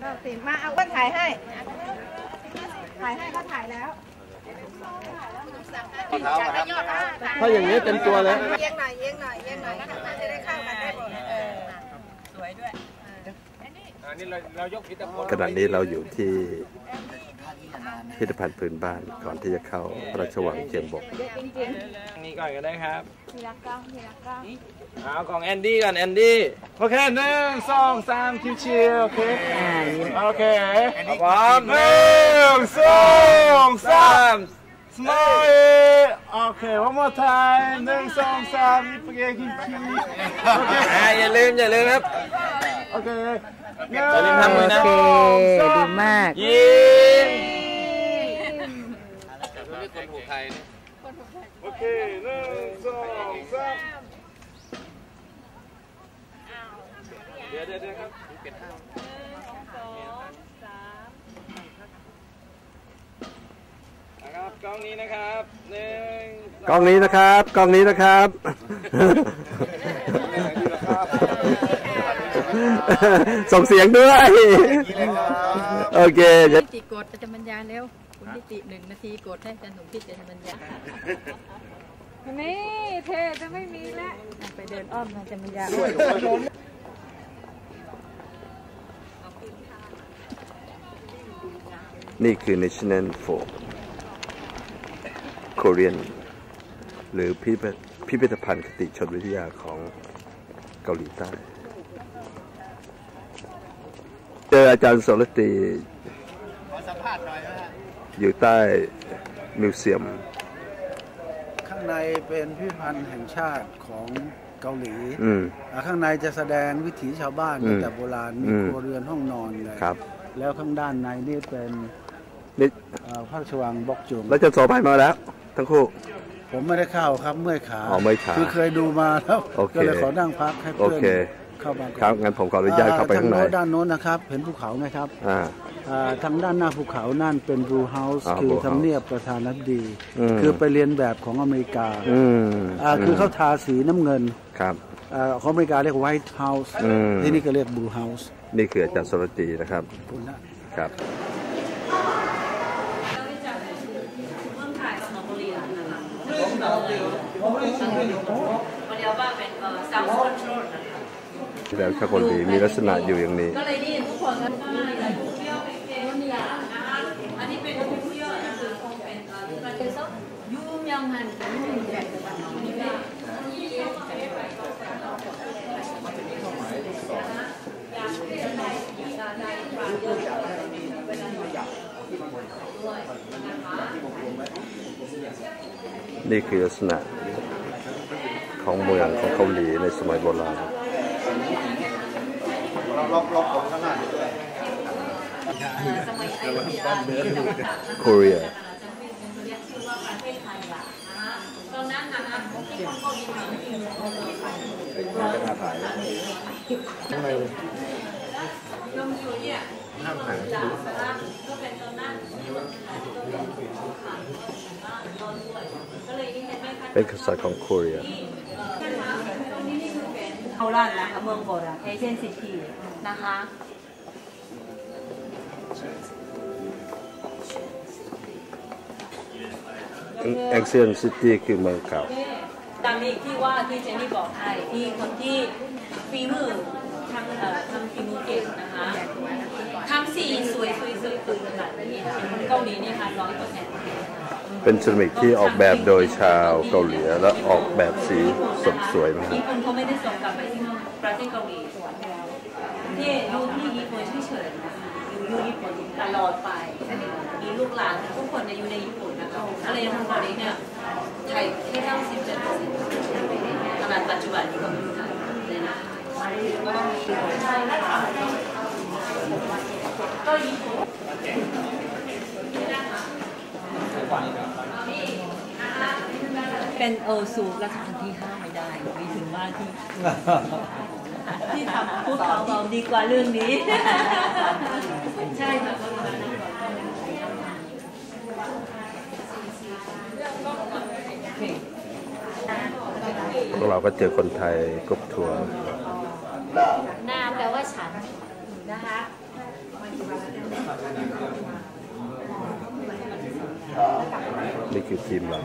เราสิมาเอาก็ถ่ายให้ ถ่ายให้ก็ถ่ายแล้วถ้าอย่างนี้เต็มตัวเลยเอียงหน่อยเอียงหน่อยเอียงหน่อยจะได้เข้ากันได้หมดเออสวยด้วยขณะนี้เราอยู่ที่พิพิธภัณฑ์พื้นบ้านก่อนที่จะเข้าพระราชวังเชียงบกนี่ก่อนก็ได้ครับมีรักก้ามีรักก้าเอาของแอนดี้ก่อนแอนดี้โอเคหนึ่งสองสามชิว À, còn Andy còn Andy. Ok, 1 2 3 chiều chiều. Ok. Ok. One, two, three, three. Smile. Ok, one more time. 1 2 3 이쁘게 김치. Ok. À,อย่าลืมอย่าลืมครับ Ok. อย่าลืมทำมือนะโอเคดีมากยิ้มคนผูกไทย Ok, 1 2 3 เดี๋ยวเดี๋ยวครับนะครับกล้องนี้นะครับหนึ่งกล้องนี้นะครับกล้องนี้นะครับส่งเสียงด้วยโอเคเดี๋ยวพิติกดอาจารย์ปัญญาเร็วคุณพิติหนึ่งนาทีกดให้อาจารย์สมพิตอาจารย์ปัญญานี่เทจะไม่มีแล้วไปเดินอ้อมอาจารย์ปัญ นี่คือ National for Korean หรือพิพิธพิพิธภัณฑ์คติชนวิทยาของเกาหลีใต้ เจออาจารย์สรตีอยู่ใต้มิวเซียม ข้างในเป็นพิพิธภัณฑ์แห่งชาติของเกาหลีอืมอ่าข้างในจะแสดงวิถีชาวบ้านอืมตั้งแต่โบราณ มีอืมครัวเรือนห้องนอนเลยครับแล้วข้างด้านในนี่เป็น นี่เอ่อพระราชวังบกจุงแล้วอาจะโซไปมาแล้ว ทั้งคู่ ผมไม่ได้เข้าครับเมื่อยขาอ๋อเมื่อยขาคือเคยดูมาแล้วโอเคก็เลยขอนั่งพักให้โอเพื่อนเคเข้ามาก่อนครับงั้นผมขออนุญาตเข้าไปข้างในทโน้นด้านโน้นนะครับ เห็นภูเขาไหมครับอ่าอ่าทางด้านหน้าภูเขานั่นเป็นบรูเฮาส์อ่าคือ Blue House ทำเนียบประธานาธิบดีอืมคือไปเรียนแบบของอเมริกาอืมอ่าคือเขาทาสีน้ำเงินครับอ่าของอเมริกาเรียกไวท์เฮาส์อืมที่นี่ก็เรียกบลูเฮาส์นี่คืออาจารย์สรตีนะครับคุ ณนะครับแล้วชาคนดีมีลักษณะอยู่อย่างนี้ ก็เลยนี่ทุกคนก็ได้เลยเที่ยวไปเที่ยวเนี่ยนะคะอันนี้เป็นเที่ยวนะคะคงเป็นเอ่อประเทศยูมยังหันเป็นแบบนี้เป็นนี่คือลักษณะ ของเมืองของเกาหลีในสมัยโบราณสมัยอยุธยาที่จังหวัดตากนะคะโคเรียเรียกชื่อว่าประเทศไทยอะนะคะตอนนั้นนะคะที่คนเกาหลีเหนือที่อยู่ในลงอยู่เนี่ยจากนะคะก็เป็นตอนนั้นก็เลยนี่เห็นไหมคะเป็นกษัตริย์ของโคเรีย โบราณนะคะเมืองโบราณเอเชียนซิตี้นะคะแองเซียนซิตี้คือเมืองเก่าตามนี้ที่ว่าที่เจนนี่บอกไทยที่คนที่ฝีมือทำเอ่อทำฝีมือเก่งนะคะทำสีสวยสวยสวยสวยขนาดนี้นะคะคนเกาหลีนี่ค่ะร้อยเปอร์เซ็นต์ เป็นเซรามิกที่ออกแบบโดยชาวเกาหลีและออกแบบสีสดสวยมากญี่ปุ่นเขาไม่ได้ส่งกลับไปที่ประเทศเกาหลีที่อยู่ที่ญี่ปุ่นเฉยๆนะคะอยู่ญี่ปุ่นตลอดไปมีลูกหลานทุกคนเนี่ยอยู่ในญี่ปุ่นนะคะอะไรอย่างเกาหลีเนี่ยไทยแค่เก้าสิบเจ็ดเปอร์เซ็นต์ขนาดปัจจุบันนี้ก็ม่รู้เลยนะก็ญี่ปุ่น เป็นโอซูรัชกาลที่ห้าไม่ได้ไม่ถึงว่าที่ ที่ทำพูดเบาๆดีกว่าเรื่องนี้ ใช่ค่ะพวกเราก็เจอคนไทยกรุ๊ปทัวร์นาแปลว่าฉันนะคะ นี่คือทีมเรา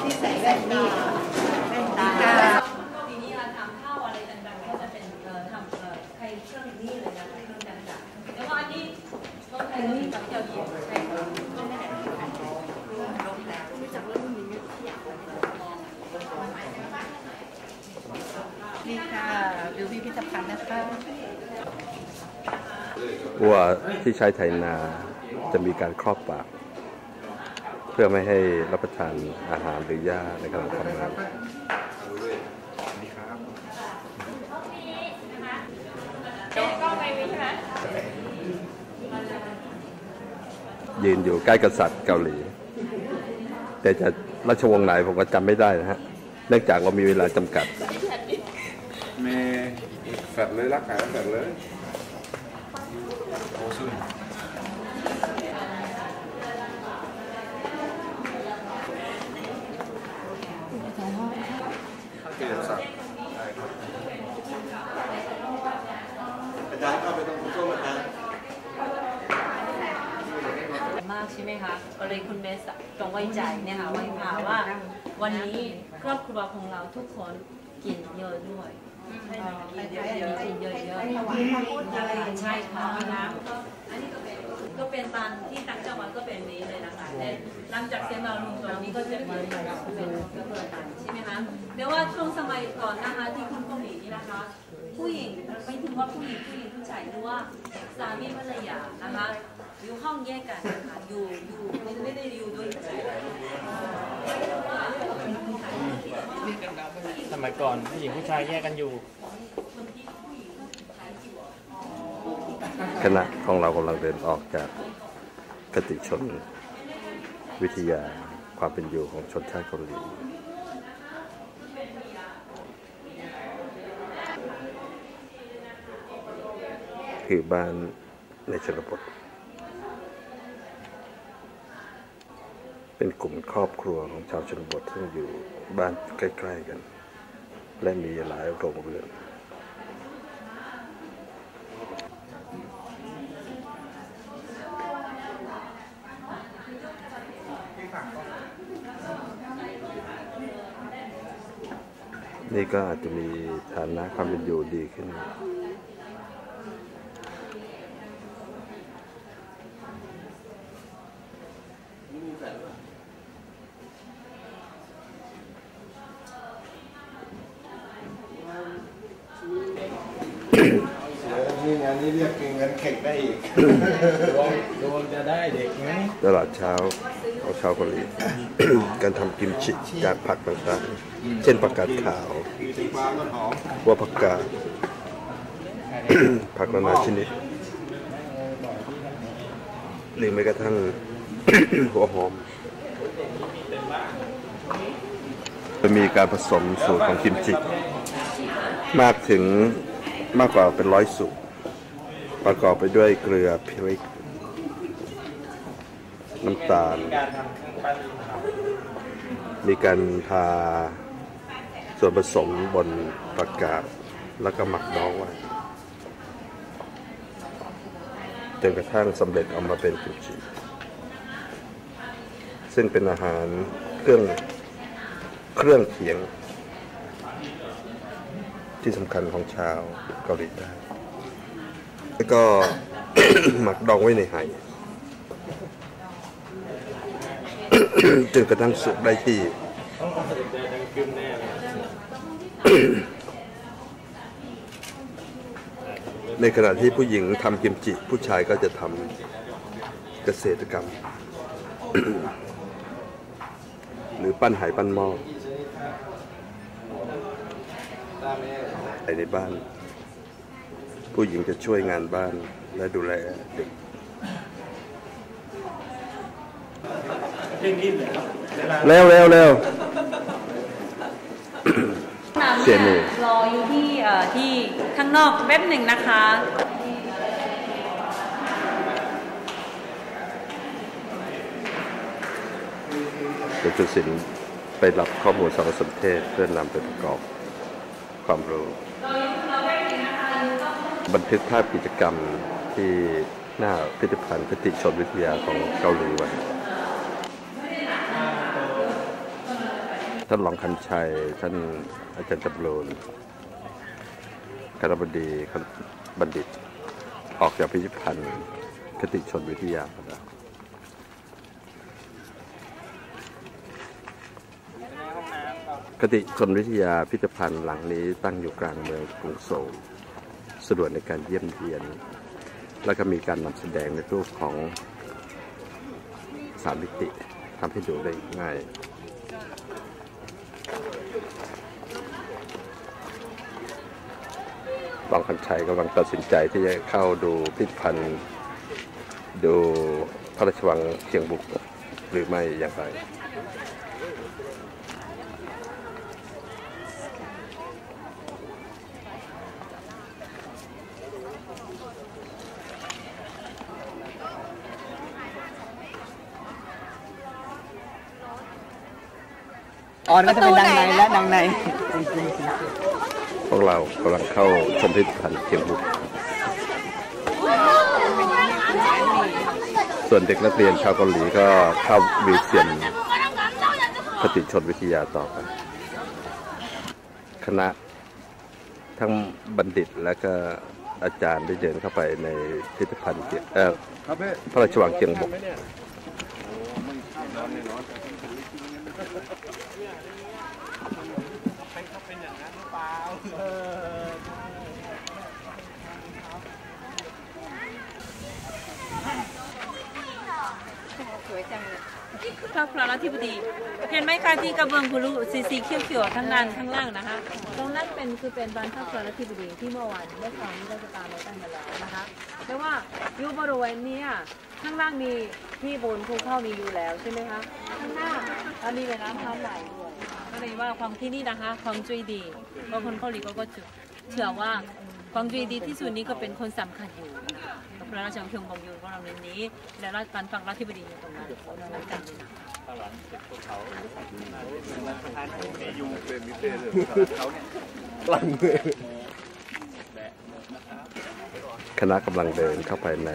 ที่ใส่แว่นนี่แว่นตาทีนี้เราทำข้าวอะไรต่างๆก็จะเป็นทำเอ่อใครเครื่องนี้เลยนะเครื่องต่างๆแล้วก็อันนี้ต้นไทรก็มีกับเจ้าหญิงใช่ค่ะนี่ค่ะดูพิพิธภัณฑ์นะคะ วัวที่ใช้ไถนาจะมีการครอบปาก เพื่อไม่ให้รับประทานอาหารหรือหญ้าในขณะทำงานยืนอยู่ใกล้กษัตริย์เกาหลี แต่จะราชวงศ์ไหนผมก็จำไม่ได้นะฮะ เนื่องจากเรามีเวลาจำกัดมีแฟดเลยรักไก่แฟดเลยโอ้ซุนเกียรติศักดิ์ มาก ใช่ไหมคะก็เลยคุณเมสจงไว้ใจเนี่ยค่ะไว้พาว่า วันนี้ครอบครัวของเราทุกคนกินเยอะด้วยกินเยอะๆกินเยอะๆใช่ค่ะน้ำก็อันนี้ก็เป็นก็เป็นตามที่ต่างจังหวัดก็เป็นนี้เลยนะคะแต่หลังจากเซมารุงตรงนี้ก็จะเป็นเป็นก็เปิดใช่ไหมคะแต่ว่าช่วงสมัยก่อนนะคะที่คุณเกาหลีนี่นะคะ ผู้หญิงไม่ถึงว่าผู้หญิงผู้หญิงผู้ชายหรือว่าสามีภรรยานะคะอยู่ห้องแยกกันนะคะอยู่อยู่ไม่ไม่ได้อยู่ด้วยกันสมัยก่อนผู้หญิงผู้ชายแยกกันอยู่คณะของเรากำลังเดินออกจากกติชนวิทยาความเป็นอยู่ของชนชาติเกาหลี คือบ้านในชนบท เป็นกลุ่มครอบครัวของชาวชนบทซึ่งอยู่บ้านใกล้ ๆกัน และมีหลายโรงเรือนนี่ก็อาจจะมีฐานะความเป็นอยู่ดีขึ้น นี่งานนี้เรียกเงินเข่งได้อีกดวงดวงจะได้เด็กไหมตลาดเช้าของชาวเกาหลีการทำกิมจิจากผักต่างๆ เช่นผักกาดขาว หัวผักกาดผักนานาชนิดหรือแม้กระทั่งหัวหอม จะมีการผสมสูตรของกิมจิ มากถึง มากกว่าเป็นร้อยสูตรประกอบไปด้วยเกลือพริก น้ำตาล มีการทาส่วนผสมบนประกาศ แล้วก็หมักดองไว้จนกระทั่งสำเร็จออกมาเป็นกิมจิซึ่งเป็นอาหารเครื่องเครื่องเคียง ที่สำคัญของชาวเกาหลีใต้แล้วก็ หมักดองไว้ในไห จนกระทั่งสุกได้ที่ ในขณะที่ผู้หญิงทำกิมจิ ผู้ชายก็จะทำเกษตรกรรม หรือปั้นไหายปั้นหม้อ ภายในบ้าน ผู้หญิงจะช่วยงานบ้านและดูแลเด็กเร่งรีบเลยครับเวลาเร็วเร็วเร็วน้ำเสียหนูรออยู่ที่เอ่อที่ข้างนอกแป๊บหนึ่งนะคะเป็นจุดสินไปรับข้อมูลสารสนเทศเพื่อนำไปประกอบ ความรู้บันทึกภาพกิจกรรมที่หน้าพิพิธภัณฑ์คติชนวิทยาของเกาหลีไว้ท่านรองคันชัย ท่านอาจารย์จำรูนคณบดีบัณฑิต ออกจากพิพิธภัณฑ์คติชนวิทยาไปแคติชนวิทยาพิพิธภัณฑ์หลังนี้ตั้งอยู่กลางเมืองกรุงโซลสะดวกในการเยี่ยมเยียน แล้วก็มีการนำแสดงในรูปของสามมิติทำให้ดูได้ง่ายรองคันชัยกำลังตัดสินใจที่จะเข้าดูพิพิธภัณฑ์ ดูพระราชวังเชียงบุกหรือไม่อย่างไร ออนก็จะเป็นดังในและดังในพวกเรากำลังเข้าชมพิพิธภัณฑ์เชียงบุกส่วนเด็กนักเรียนชาวเกาหลีก็เข้ามิวเซียมคติชนวิทยาต่อไปคณะทั้งบัณฑิตและก็อาจารย์ได้เดินเข้าไปในพิพิธภัณฑ์เกียเอ่อพระราชวังเชียงบก พระพระราธิบดี เห็นไหมคะที่กระเบื้องคุรุสีสีเขียวๆทั้งนั้นข้างล่างนะคะ ตรงนั้นเป็นคือเป็นบ้านพระพระราธิบดีที่เมื่อวานได้ฟังราชการไว้ตั้งแต่แล้วนะคะแต่ว่าอยู่บริเวณนี้ข้างล่างมีที่บนภูเขามีอยู่แล้วใช่ไหมคะข้างหน้าแล้วมีแม่น้ำท่าไหลด้วยก็เลยว่าความที่นี่นะคะความจุยดีเพราะคนเกาหลีเขาก็เชื่อว่าความจุยดีที่สุดนี้ก็เป็นคนสำคัญอยู่ พระราชวังเชียงบงอยู่ของเราในนี้ และราชการฝั่งราธิบดีอยู่ตรงนั้นเรานั้นกันเลยนะคณะกำลังเดินเข้าไปใน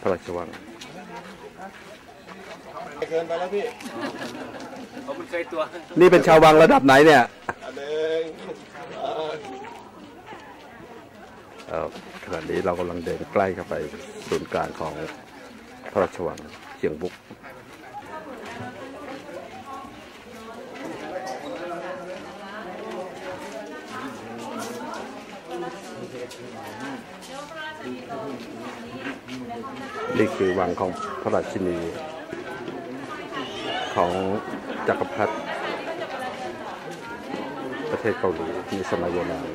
พระราชวังนี่เป็นชาววังระดับไหนเนี่ยเอ่อ ขณะนี้เรากำลังเดินใกล้เข้าไปศูนย์กลางของพระราชวังเชียงบุกนี่คือวังของพระราชินีของจักรพรรดิประเทศเกาหลีในสมัยโบราณ